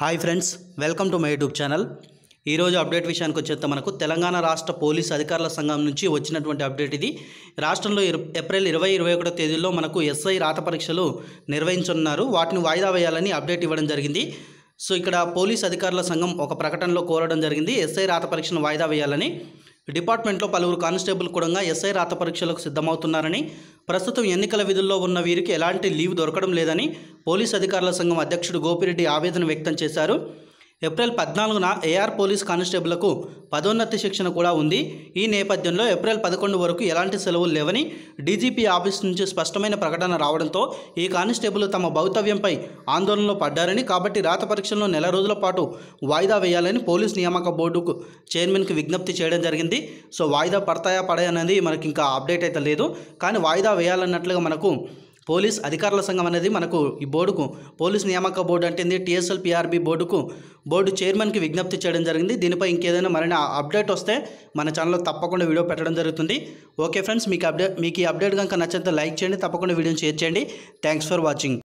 Hi friends welcome to my YouTube channel. ఈరోజు update విషయానికి వచ్చేస్తే మనకు తెలంగాణ రాష్ట్ర పోలీస్ అధికారుల సంఘం నుంచి వచ్చినటువంటి అప్డేట్ ఇది. రాష్ట్రంలో ఏప్రిల్ ఇరవై ఇరవై ఒకటో తేదీలో మనకు ఎస్ఐ రాత పరీక్షలు నిర్వహించనున్నారు. వాటిని వాయిదా వేయాలని అప్డేట్ ఇవ్వడం జరిగింది. సో ఇక్కడ పోలీస్ అధికారుల సంఘం ఒక ప్రకటనలో కోరడం జరిగింది. ఎస్ఐ రాత పరీక్షను వాయిదా వేయాలని. డిపార్ట్మెంట్లో పలువురు కానిస్టేబుల్ కూడా ఎస్ఐ రాత పరీక్షలకు సిద్ధమవుతున్నారని ప్రస్తుతం ఎన్నికల విధుల్లో ఉన్న వీరికి ఎలాంటి లీవ్ దొరకడం లేదని పోలీస్ అధికారుల సంఘం అధ్యక్షుడు గోపిరెడ్డి ఆవేదన వ్యక్తం చేశారు. ఏప్రిల్ పద్నాలుగున ఏఆర్ పోలీస్ కానిస్టేబుల్కు పదోన్నతి శిక్షణ కూడా ఉంది. ఈ నేపథ్యంలో ఏప్రిల్ పదకొండు వరకు ఎలాంటి సెలవులు లేవని డీజీపీ ఆఫీస్ నుంచి స్పష్టమైన ప్రకటన రావడంతో ఈ కానిస్టేబుల్ తమ భౌతవ్యంపై ఆందోళనలో పడ్డారని కాబట్టి రాత పరీక్షలను నెల రోజుల పాటు వాయిదా వేయాలని పోలీస్ నియామక బోర్డుకు చైర్మన్కి విజ్ఞప్తి చేయడం జరిగింది. సో వాయిదా పడతాయా పడాయనేది మనకి ఇంకా అప్డేట్ అయితే లేదు. కానీ వాయిదా వేయాలన్నట్లుగా మనకు పోలీస్ అధికారుల సంఘం అనేది మనకు ఈ బోర్డుకు పోలీస్ నియామక బోర్డు అంటే టీఎస్ఎల్ పిఆర్బి బోర్డుకు బోర్డు చైర్మన్కి విజ్ఞప్తి చేయడం జరిగింది. దీనిపై ఇంకేదైనా మరిన్ని అప్డేట్ వస్తే మన ఛానల్లో తప్పకుండా వీడియో పెట్టడం జరుగుతుంది. ఓకే ఫ్రెండ్స్ మీకు అప్డేట్ మీకు ఈ అప్డేట్ కనుక నచ్చితే లైక్ చేయండి తప్పకుండా వీడియోని షేర్ చేయండి. Thanks for watching.